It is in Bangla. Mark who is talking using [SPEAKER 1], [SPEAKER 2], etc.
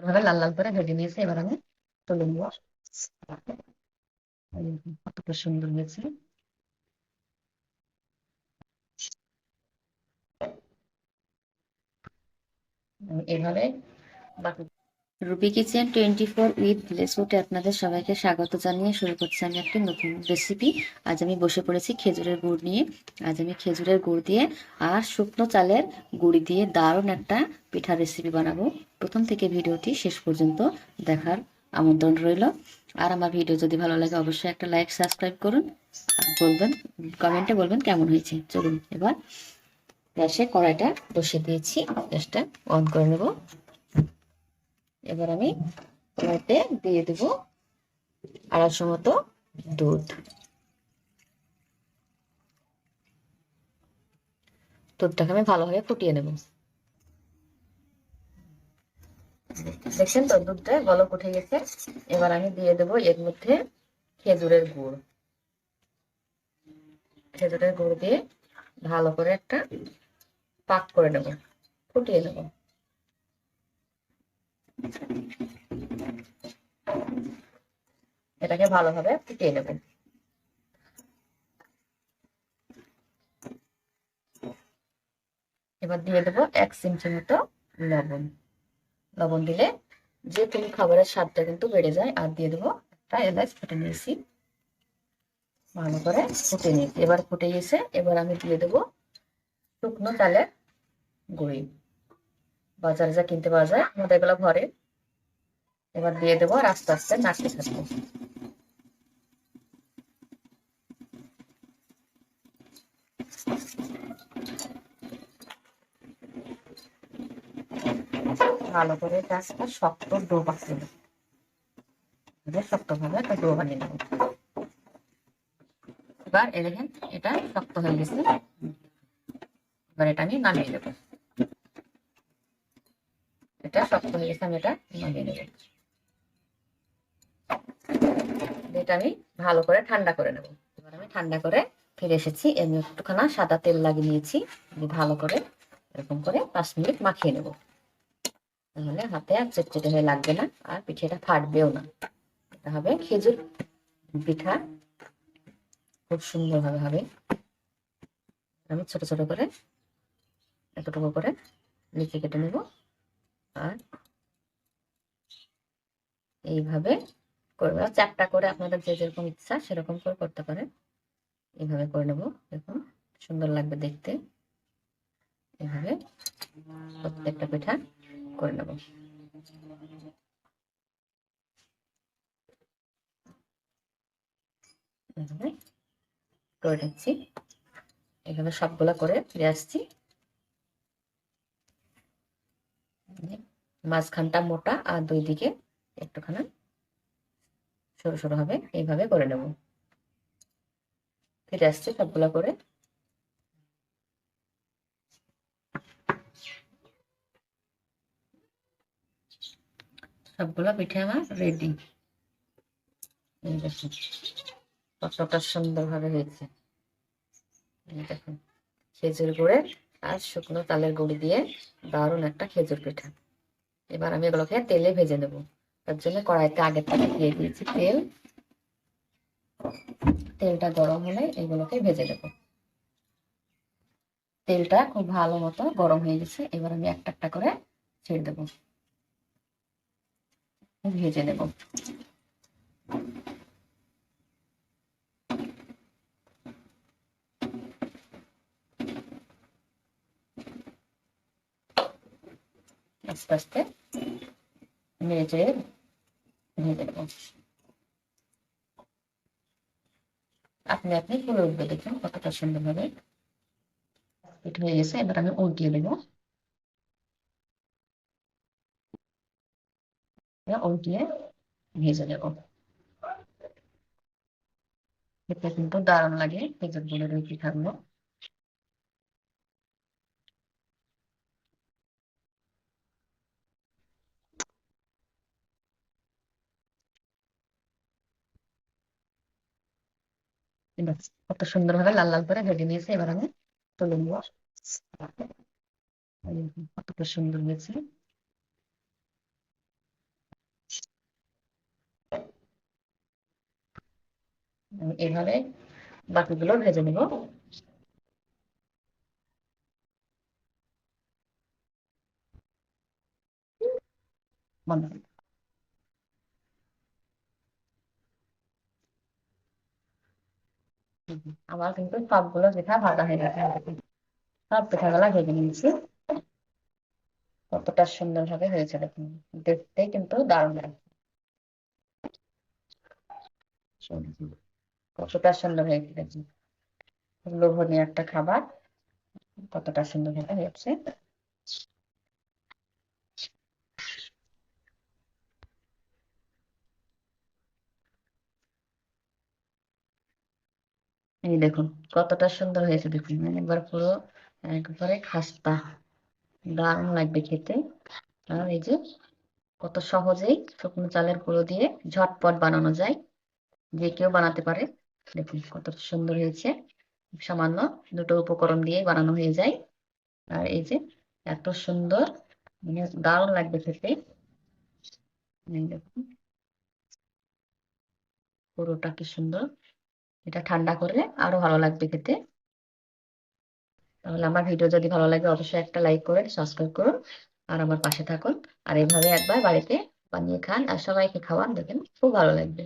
[SPEAKER 1] ভাবে লাল লাল করে ভেজে নিয়েছি এবার আমি তুলে নিব কতটা সুন্দর হয়েছে এভাবে বাকি
[SPEAKER 2] Ruby kitchen twenty four with লেসুটে আপনাদের সবাইকে স্বাগত জানিয়ে শুরু করছি আমি একটি নতুন রেসিপি আজ আমি বসে পড়েছি খেজুরের গুড় নিয়ে। আজ আমি খেজুরের গুড় দিয়ে আর শুকনো চালের গুড়ি দিয়ে দারুণ একটা পিঠার রেসিপি বানাবো। প্রথম থেকে ভিডিওটি শেষ পর্যন্ত দেখার আমন্ত্রণ রইল। আর আমার ভিডিও যদি ভালো লাগে অবশ্যই একটা লাইক সাবস্ক্রাইব করুন। আর বলবেন কমেন্টে বলবেন কেমন হয়েছে। চলুন এবার গ্যাসে কড়াইটা বসিয়ে দিয়েছি। গ্যাসটা অন করে নেব। এবার আমি কড়াইতে দিয়ে দেবো আড়াইশো মতো দুধ। দুধটাকে আমি ভালোভাবে ফুটিয়ে নেব। দেখছেন তো, দুধটা গলক উঠে গেছে। এবার আমি দিয়ে দেবো এর মধ্যে খেজুরের গুড়। খেজুরের গুড় দিয়ে ভালো করে একটা পাক করে নেব, ফুটিয়ে নেব। এটাকে ভালোভাবে ফুটিয়ে নেব। এবার দিয়ে দেবো এক চিমচি মতো লবণ। লবণ দিলে যে কোনো খাবারের স্বাদটা কিন্তু বেড়ে যায়। আর দিয়ে দেবো একটা এলাচ ফুটে নিয়েছি ভালো করে ফুটে নিয়েছি। এবার ফুটে গেছে, এবার আমি দিয়ে দেবো শুকনো চালের গুঁড়ি। বাজারে যা কিনতে পাওয়া যায়, আমাদের এগুলো ঘরে। এবার দিয়ে দেবো আর আস্তে আস্তে নাড়তে থাকব। ভালো করে গাছটা শক্ত ডো নেব। শক্ত ভাবে একটা ডো বানিয়ে নেব। এবার এ দেখেন, এটা শক্ত হয়ে গেছে। এবার এটা আমি নামিয়ে দেবো এটা, শক্ত হয়ে গেছে, আমি এটা নামিয়ে নেব। এটা আমি ভালো করে ঠান্ডা করে নেব। এবার আমি ঠান্ডা করে ফিরে এসেছি। আমি একটুখানা সাদা তেল লাগিয়ে নিয়েছি। ভালো করে এরকম করে পাঁচ মিনিট মাখিয়ে নেব। তাহলে হাতে আর চেটচেটে হয়ে লাগবে না, আর পিঠেটা ফাটবেও না। এটা হবে খেজুর পিঠা। খুব সুন্দরভাবে হবে। আমি ছোট ছোট করে এতটুকু করে লিচি কেটে নেব। আর এইভাবে করবে। চারটা করে আপনাদের যে যেরকম ইচ্ছা সেরকম করে করতে পারেন। এইভাবে করে নেব। দেখুন, সুন্দর লাগবে দেখতে। এভাবে প্রত্যেকটা পিঠা করে নেব। করে নিচ্ছি। এভাবে সবগুলা করে ফিরে আসছি। মাঝখানটা মোটা আর দুই দিকে একটুখানা সরু সরু হবে। এইভাবে করে নেব। ফিরে আসছে সবগুলা করে। সবগুলো পিঠে আমার রেডি এই দেখুন, কতটা সুন্দরভাবে হয়েছে। দেখুন, খেজুর গুড়ের আর শুকনো তালের গুড়ি দিয়ে দারুণ একটা খেজুর পিঠা। এবার আমি এগুলোকে তেলে ভেজে নেব। তার জন্য কড়াইতে আগের থেকে দিয়ে দিয়েছি তেল। তেলটা গরম হলে এগুলোকে ভেজে নেব। তেলটা খুব ভালো মতো গরম হয়ে গেছে, এবার আমি একটা একটা করে ছেড়ে দেবো। ভেজে নেব। আস্তে আস্তে ভেজে নেব আপনি আপনি ফুলে উঠবে দেখুন কতটা সুন্দর ভাবে এটা হয়ে গেছে, এবার আমি উল্টিয়ে দেবো। উল্টিয়ে ভেজে নেব। খেতে কিন্তু দারুণ লাগে খেজুর গুলের ওই পিঠাগুলো কত সুন্দর ভাবে লাল লাল করে ভেজে নিয়েছে, এবার আমি তুলে নিব। কতটা সুন্দর হয়েছে।
[SPEAKER 1] এইভাবে বাকিগুলো ভেজে নেব। মনে হয় আমার কিন্তু সবগুলো পিঠা ভাজা হয়ে গেছে। সব পিঠাগুলো ভেজে নিয়েছি। কতটা সুন্দর ভাবে হয়েছে দেখুন। দেখতে কিন্তু দারুণ লাগছে। কতটা সুন্দর হয়ে দেখুন। লোভনীয় একটা খাবার। কতটা সুন্দর হয়েছে। এই দেখুন, কতটা সুন্দর হয়েছে দেখুন। একবার পুরো একবারে খাস্তা দারুণ লাগবে খেতে। আর এই যে কত সহজেই শুকনো চালের গুঁড়ো দিয়ে ঝটপট বানানো যায়। যে কেউ বানাতে পারে। দেখুন কত সুন্দর হয়েছে। সামান্য দুটো উপকরণ দিয়ে বানানো হয়ে যায়। আর এই যে এত সুন্দর মানে দারুণ লাগবে খেতে। দেখুন। পুরোটা কি সুন্দর। এটা ঠান্ডা করলে আরও ভালো লাগবে খেতে। তাহলে আমার ভিডিও যদি ভালো লাগে অবশ্যই একটা লাইক করেন সাবস্ক্রাইব করুন আর আমার পাশে থাকুন। আর এইভাবে একবার বাড়িতে বানিয়ে খান আর সবাইকে খাওয়ান, দেখেন খুব ভালো লাগবে।